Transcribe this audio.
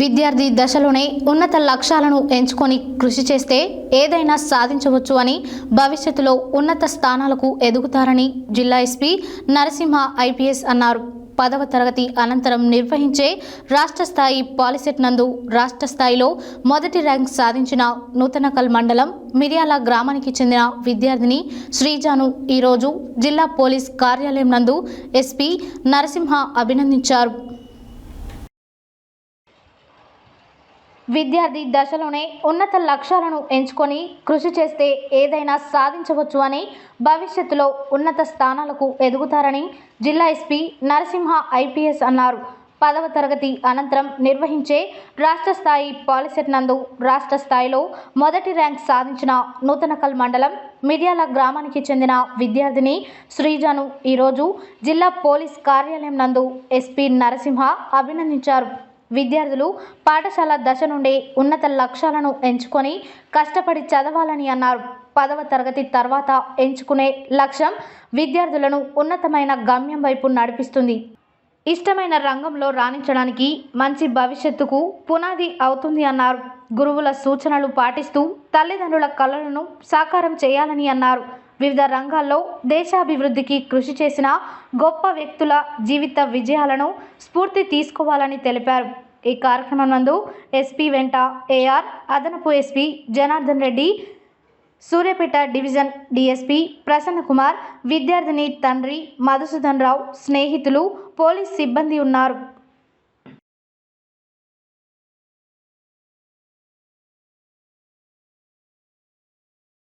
విద్యార్థి దశలోనే ఉన్నత లక్ష్యాలను ఎంచుకొని కృషి చేస్తే ఏదైనా సాధించవచ్చు అని భవిష్యత్తులో ఉన్నత స్థానాలకు ఎదుగుతారని జిల్లా ఎస్పీ నరసింహ ఐపీఎస్ అన్నారు. పదవ తరగతి అనంతరం నిర్వహించే రాష్ట్ర స్థాయి పాలిసెట్ నందు రాష్ట్ర స్థాయిలో మొదటి ర్యాంక్ సాధించిన నూతనకల్ మండలం మిర్యాల గ్రామానికి చెందిన విద్యార్థిని శ్రీజాను ఈరోజు జిల్లా పోలీస్ కార్యాలయం నందు ఎస్పీ నరసింహ అభినందించారు. విద్యార్థి దశలోనే ఉన్నత లక్ష్యాలను ఎంచుకొని కృషి చేస్తే ఏదైనా సాధించవచ్చు అని భవిష్యత్తులో ఉన్నత స్థానాలకు ఎదుగుతారని జిల్లా ఎస్పీ నరసింహ ఐపీఎస్ అన్నారు. పదవ తరగతి అనంతరం నిర్వహించే రాష్ట్ర స్థాయి పాలిసెట్ నందు రాష్ట్ర స్థాయిలో మొదటి ర్యాంక్ సాధించిన నూతనకల్ మండలం మిర్యాల గ్రామానికి చెందిన విద్యార్థిని శ్రీజను ఈరోజు జిల్లా పోలీస్ కార్యాలయం నందు ఎస్పీ నరసింహ అభినందించారు. విద్యార్థులు పాఠశాల దశ నుండి ఉన్నత లక్ష్యాలను ఎంచుకొని కష్టపడి చదవాలని అన్నారు. పదవ తరగతి తర్వాత ఎంచుకునే లక్ష్యం విద్యార్థులను ఉన్నతమైన గమ్యం వైపు నడిపిస్తుంది. ఇష్టమైన రంగంలో రాణించడానికి మంచి భవిష్యత్తుకు పునాది అవుతుంది అన్నారు. గురువుల సూచనలు పాటిస్తూ తల్లిదండ్రుల కళలను సాకారం చేయాలని అన్నారు. వివిధ రంగాల్లో దేశాభివృద్ధికి కృషి చేసిన గొప్ప వ్యక్తుల జీవిత విజయాలను స్ఫూర్తి తీసుకోవాలని తెలిపారు. ఈ కార్యక్రమం నందు ఎస్పీ వెంట ఏఆర్ అదనపు SP Janardhan Reddy Suryapet division DSP Prasannakumar విద్యార్థిని తండ్రి మధుసూదన్ రావు స్నేహితులు పోలీస్ సిబ్బంది ఉన్నారు.